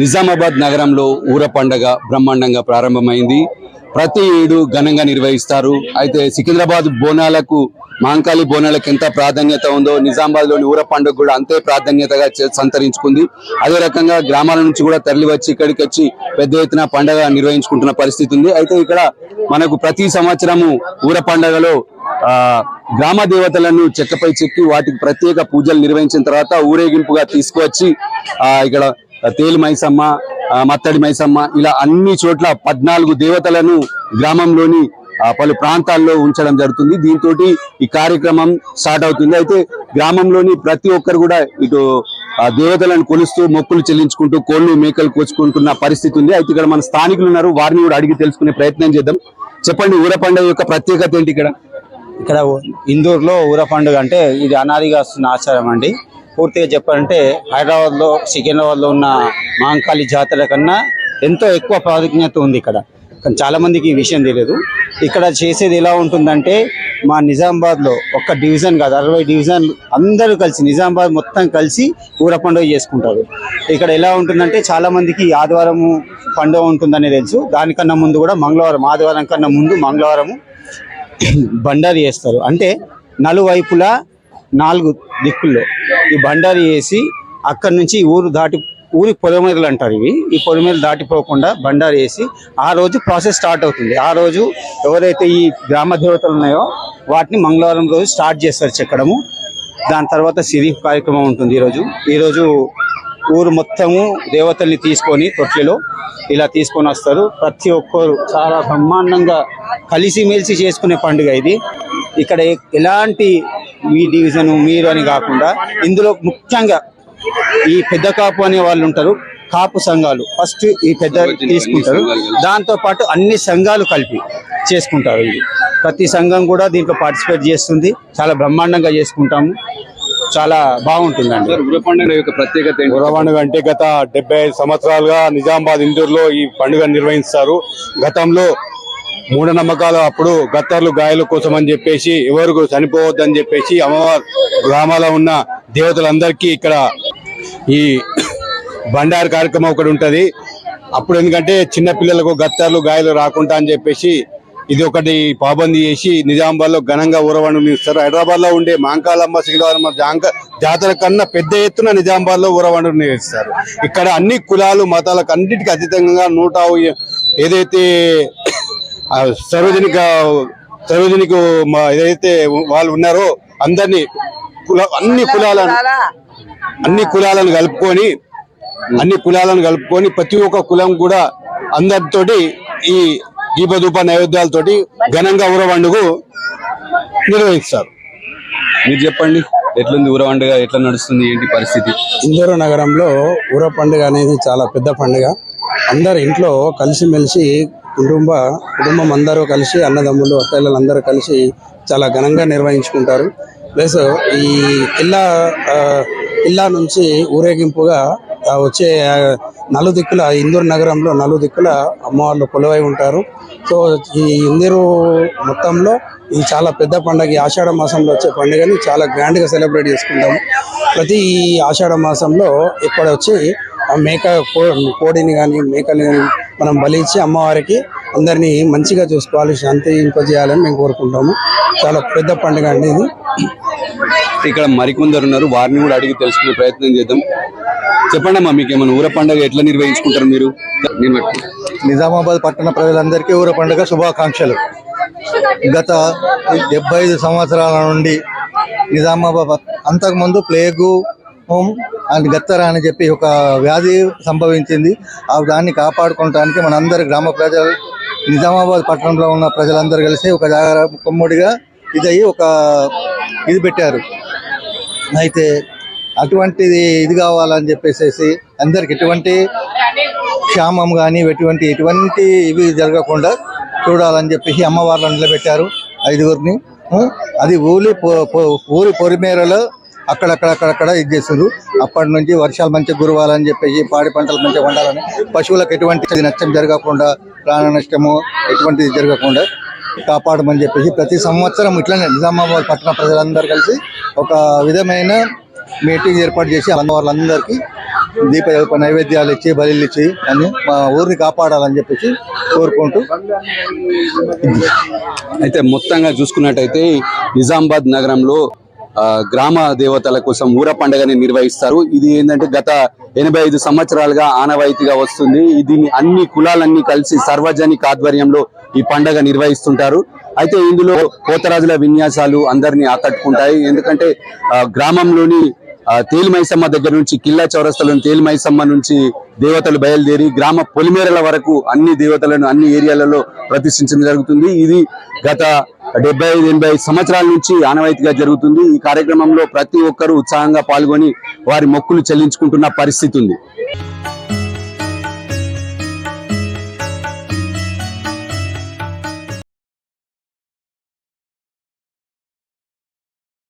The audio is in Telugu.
నిజామాబాద్ నగరంలో ఊర పండగ బ్రహ్మాండంగా ప్రారంభమైంది. ప్రతి ఏడు ఘనంగా నిర్వహిస్తారు. అయితే సికింద్రాబాద్ బోనాలకు మాంకాళి బోనాలకు ఎంత ప్రాధాన్యత ఉందో నిజామాబాద్లోని ఊర పండుగ కూడా అంతే ప్రాధాన్యతగా సంతరించుకుంది. అదే రకంగా గ్రామాల నుంచి కూడా తరలి వచ్చి ఇక్కడికి వచ్చి పెద్ద ఎత్తున పండగ నిర్వహించుకుంటున్న పరిస్థితి ఉంది. అయితే ఇక్కడ మనకు ప్రతి సంవత్సరము ఊర పండగలో గ్రామ దేవతలను చెక్కపై చెక్కి వాటికి ప్రత్యేక పూజలు నిర్వహించిన తర్వాత ఊరేగింపుగా తీసుకువచ్చి ఇక్కడ తేలి మైసమ్మ మత్తడి మైసమ్మ ఇలా అన్ని చోట్ల పద్నాలుగు దేవతలను గ్రామంలోని పలు ప్రాంతాల్లో ఉంచడం జరుగుతుంది. దీంతో ఈ కార్యక్రమం స్టార్ట్ అవుతుంది. అయితే గ్రామంలోని ప్రతి ఒక్కరు కూడా ఇటు దేవతలను కొలుస్తూ మొక్కులు చెల్లించుకుంటూ కోళ్ళు మేకలు కోచుకుంటున్న పరిస్థితి ఉంది. అయితే ఇక్కడ మన స్థానికులు ఉన్నారు. వారిని కూడా అడిగి తెలుసుకునే ప్రయత్నం చేద్దాం. చెప్పండి ఊర పండుగ యొక్క ప్రత్యేకత ఏంటి ఇక్కడ? ఇక్కడ ఇందూరులో ఊర పండుగ అంటే ఇది అనాదిగా వస్తున్న ఆచారం అండి. పూర్తిగా చెప్పాలంటే హైదరాబాద్లో సికింద్రాబాద్లో ఉన్న మాంకాళి జాతర కన్నా ఎంతో ఎక్కువ ప్రాధాన్యత ఉంది ఇక్కడ. కానీ చాలామందికి ఈ విషయం తెలియదు. ఇక్కడ చేసేది ఎలా ఉంటుందంటే మా నిజామాబాద్లో ఒక్క డివిజన్ కాదు అరవై డివిజన్ అందరూ కలిసి నిజామాబాద్ మొత్తం కలిసి ఊర పండుగ చేసుకుంటారు. ఇక్కడ ఎలా ఉంటుందంటే చాలా మందికి ఆదివారము పండుగ ఉంటుందని తెలుసు. దానికన్నా ముందు కూడా మంగళవారం ఆదివారం కన్నా ముందు మంగళవారము బండారి చేస్తారు అంటే నలువైపులా నాలుగు దిక్కుల్లో ఈ బండారి వేసి అక్కడి నుంచి ఊరు దాటి ఊరి పొలిమేరలు అంటారు ఇవి. ఈ పొలిమేరలు దాటిపోకుండా బండారి వేసి ఆ రోజు ప్రాసెస్ స్టార్ట్ అవుతుంది. ఆ రోజు ఎవరైతే ఈ గ్రామ దేవతలు ఉన్నాయో వాటిని మంగళవారం రోజు స్టార్ట్ చేస్తారు చెక్కడము. దాని తర్వాత సిరి కార్యక్రమం ఉంటుంది ఈరోజు ఈరోజు ఊరు మొత్తము దేవతల్ని తీసుకొని తొట్లిలో ఇలా తీసుకొని వస్తారు. ప్రతి ఒక్కరు చాలా బ్రహ్మాండంగా కలిసిమెలిసి చేసుకునే పండుగ ఇది. ఇక్కడ ఎలాంటి మీ డివిజన్ మీరు అని కాకుండా ఇందులో ముఖ్యంగా ఈ పెద్ద కాపు అనే వాళ్ళు ఉంటారు. కాపు సంఘాలు ఫస్ట్ ఈ పెద్ద తీసుకుంటారు. దాంతో పాటు అన్ని సంఘాలు కలిపి చేసుకుంటారు ఇది. ప్రతి సంఘం కూడా దీంట్లో పార్టిసిపేట్ చేస్తుంది. చాలా బ్రహ్మాండంగా చేసుకుంటాము. చాలా బాగుంటుందండి. సార్ ఊర పండుగ అంటే గత డెబ్బై ఐదు సంవత్సరాలుగా నిజామాబాద్ ఇందూరులో ఈ పండుగ నిర్వహిస్తారు. గతంలో మూఢనమ్మకాలు అప్పుడు గత్తర్లు గాయాల కోసం అని చెప్పేసి ఎవరు చనిపోవద్దని చెప్పేసి అమ్మవారు గ్రామాల్లో ఉన్న దేవతలందరికీ ఇక్కడ ఈ బండారు కార్యక్రమం ఒకటి ఉంటది. అప్పుడు ఎందుకంటే చిన్న పిల్లలకు గత్తర్లు గాయాలు రాకుండా అని చెప్పేసి ఇది ఒకటి పాబందీ చేసి నిజామాబాద్లో ఘనంగా ఊరవణం ఇస్తారు హైదరాబాద్లో ఉండే మాంకాలమ్మ శిలవరమ్మ జాంక జాతర కన్నా పెద్ద ఎత్తున నిజామాబాద్లో ఊరవణం నిర్వహిస్తారు ఇక్కడ అన్ని కులాలు మతాలకు అన్నిటికీ అతీతంగా నూట ఏదైతే సార్వజనిక సార్వజనిక ఏదైతే వాళ్ళు ఉన్నారో అందరినీ కుల అన్ని కులాలను అన్ని కులాలను కలుపుకొని అన్ని కులాలను కలుపుకొని ప్రతి ఒక్క కులం కూడా అందరితోటి ఈ దీపధూప నైవేద్యాలతోటి ఘనంగా ఊర పండుగ నిర్వహిస్తారు. మీరు చెప్పండి ఎట్లుంది ఊర పండుగ ఎట్లా నడుస్తుంది ఏంటి పరిస్థితి? ఇందూరు నగరంలో ఊర పండుగ అనేది చాలా పెద్ద పండుగ. అందరు ఇంట్లో కలిసిమెలిసి కుటుంబ కుటుంబం అందరూ కలిసి అన్నదమ్ములు అత్తయ్యలు అందరూ కలిసి చాలా ఘనంగా నిర్వహించుకుంటారు. ప్లస్ ఈ కిల్లా ఆ, కిల్లా నుంచి ఊరేగింపుగా వచ్చే నలుదిక్కుల ఇందూరు నగరంలో నలుదిక్కుల అమ్మవార్లు కొలువై ఉంటారు. సో ఈ ఇందూరు మొత్తంలో ఇది చాలా పెద్ద పండుగ ఈ ఆషాఢ మాసంలో వచ్చే పండుగని చాలా గ్రాండ్గా సెలబ్రేట్ చేసుకుంటాము. ప్రతి ఆషాఢ మాసంలో ఇక్కడ వచ్చి ఆ మేక కో- కోడిని కానీ మేకని కానీ మనం బలిచ్చి అమ్మవారికి అందరినీ మంచిగా చూసుకోవాలి శాంతి ఇంపజేయాలని మేము కోరుకుంటాము. చాలా పెద్ద పండుగ అండి ఇది. ఇక్కడ మరికొందరు ఉన్నారు. వారిని కూడా అడిగి తెలుసుకునే ప్రయత్నం చేద్దాం. చెప్పండి అమ్మా మీకు ఏమైనా ఊర పండుగ ఎట్లా నిర్వహించుకుంటారు మీరు? నిజామాబాద్ పట్టణ ప్రజలందరికీ ఊర పండుగ శుభాకాంక్షలు. గత డెబ్బై ఐదు సంవత్సరాల నుండి నిజామాబాద్ అంతకుముందు ప్లేగు హోమ్ అండ్ గత్తరా అని చెప్పి ఒక వ్యాధి సంభవించింది. ఆ దాన్ని కాపాడుకోవడానికి మనందరి గ్రామ ప్రజలు నిజామాబాద్ పట్టణంలో ఉన్న ప్రజలందరూ కలిసి ఒక జాగ్రత్త కొమ్ముడిగా ఇదయ్యి ఒక ఇది పెట్టారు. అయితే అటువంటిది ఇది కావాలని చెప్పేసి అందరికి ఎటువంటి క్షామం కానీ ఎటువంటి ఎటువంటి ఇవి జరగకుండా చూడాలని చెప్పేసి అమ్మవార్లు నిలబెట్టారు ఐదుగురిని. అది ఊరి ఊరి పొరిమేరలో అక్కడక్కడక్కడక్కడ ఇది చేస్తున్నారు అప్పటి నుంచి వర్షాలు మంచిగా గురవాలని చెప్పేసి పాడి పంటలు మంచిగా ఉండాలని పశువులకు ఎటువంటి నష్టం జరగకుండా ప్రాణ నష్టము ఎటువంటిది జరగకుండా కాపాడమని చెప్పేసి ప్రతి సంవత్సరం ఇట్లనే నిజామాబాద్ పట్టణ ప్రజలందరూ కలిసి ఒక విధమైన మీటింగ్ ఏర్పాటు చేసి వాళ్ళందరికీ దీప నైవేద్యాలు ఇచ్చి బలిలు ఇచ్చి అని మా ఊరిని కాపాడాలని చెప్పేసి కోరుకుంటూ. అయితే మొత్తంగా చూసుకున్నట్టయితే నిజామాబాద్ నగరంలో గ్రామ దేవతల కోసం ఊర పండుగని నిర్వహిస్తారు. ఇది ఏంటంటే గత ఎనభై ఐదు సంవత్సరాలుగా ఆనవాయితీగా వస్తుంది. దీన్ని అన్ని కులాలన్నీ కలిసి సార్వజనిక ఆధ్వర్యంలో ఈ పండుగ నిర్వహిస్తుంటారు. అయితే ఇందులో పోతరాజుల విన్యాసాలు అందరినీ ఆకట్టుకుంటాయి. ఎందుకంటే గ్రామంలోని తేలిమైసమ్మ దగ్గర నుంచి కిల్లా చౌరస్తలను తేలిమైసమ్మ నుంచి దేవతలు బయలుదేరి గ్రామ పొలిమేరల వరకు అన్ని దేవతలను అన్ని ఏరియాలలో ప్రతిష్ఠించడం జరుగుతుంది. ఇది గత డెబ్బై ఐదు ఎనభై సంవత్సరాల నుంచి ఆనవాయితీగా జరుగుతుంది. ఈ కార్యక్రమంలో ప్రతి ఒక్కరూ ఉత్సాహంగా పాల్గొని వారి మొక్కులు చెల్లించుకుంటున్న పరిస్థితి ఉంది.